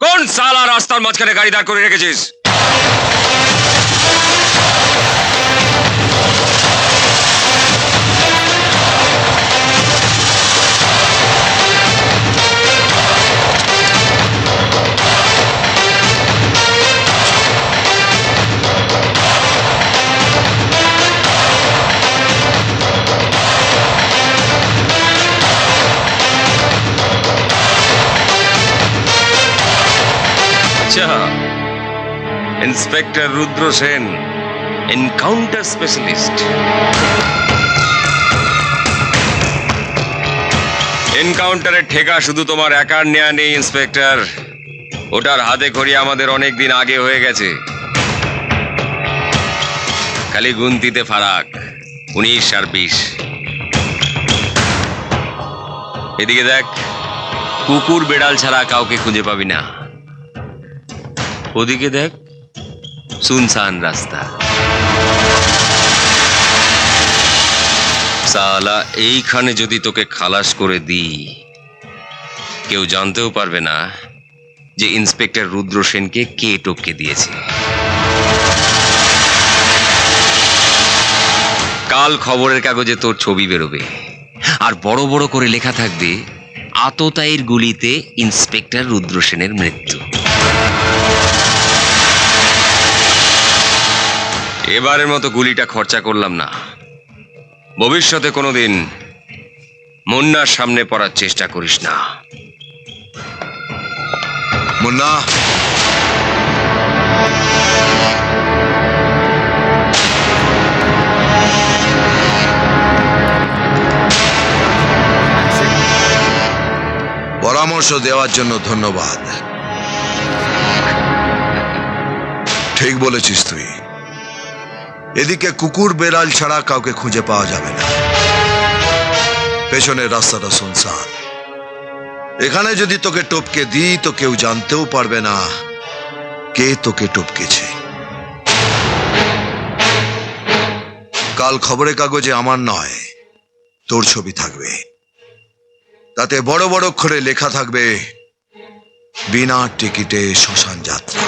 কোন সালা রাস্তার মাঝখানে গাড়ি দাঁড় করে রেখেছিস? আচ্ছা। Inspector Rudra Sen, encounter specialist. এনকাউন্টারের ঠেকা শুধু তোমার একার নেয়া নেই, ইন্সপেক্টর। ওটার হাতে খড়ি আমাদের অনেক দিন আগে হয়ে গেছে। খালি গুনতিতে ফারাক, উনিশ আর বিশ। এদিকে দেখ, কুকুর বেড়াল ছাড়া কাউকে খুঁজে পাবি না। ওদিকে দেখ, সুনসান রাস্তা। সালা, এইখানে যদি তোকে খালাস করে দিই, কেউ জানতেও পারবে না যে ইন্সপেক্টর রুদ্র সেনকে কে টপকে দিয়েছে। কাল খবরের কাগজে তোর ছবি বেরোবে। আর বড় বড় করে লেখা থাকবে, আততায়ীর গুলিতে ইন্সপেক্টর রুদ্র সেনের মৃত্যু। এবারের মতো গুলিটা খরচা করলাম না। ভবিষ্যতে কোনোদিন মুন্নার সামনে পড়ার চেষ্টা করিস না। মুন্না। পরামর্শ দেওয়ার জন্য ধন্যবাদ। ঠিক বলেছিস তুই। এদিকে কুকুর বেড়াল ছাড়া কাউকে খুঁজে পাওয়া যাবে না। পেছনের রাস্তাটা শুনসান এখানে যদি তোকে টপকে দিই, তো কেউ জানতেও পারবে না কে তোকে টপকেছে। কাল খবরের কাগজে আমার নয়, তোর ছবি থাকবে। তাতে বড় বড় অক্ষরে লেখা থাকবে, বিনা টিকিটে শ্মশান যাত্রা।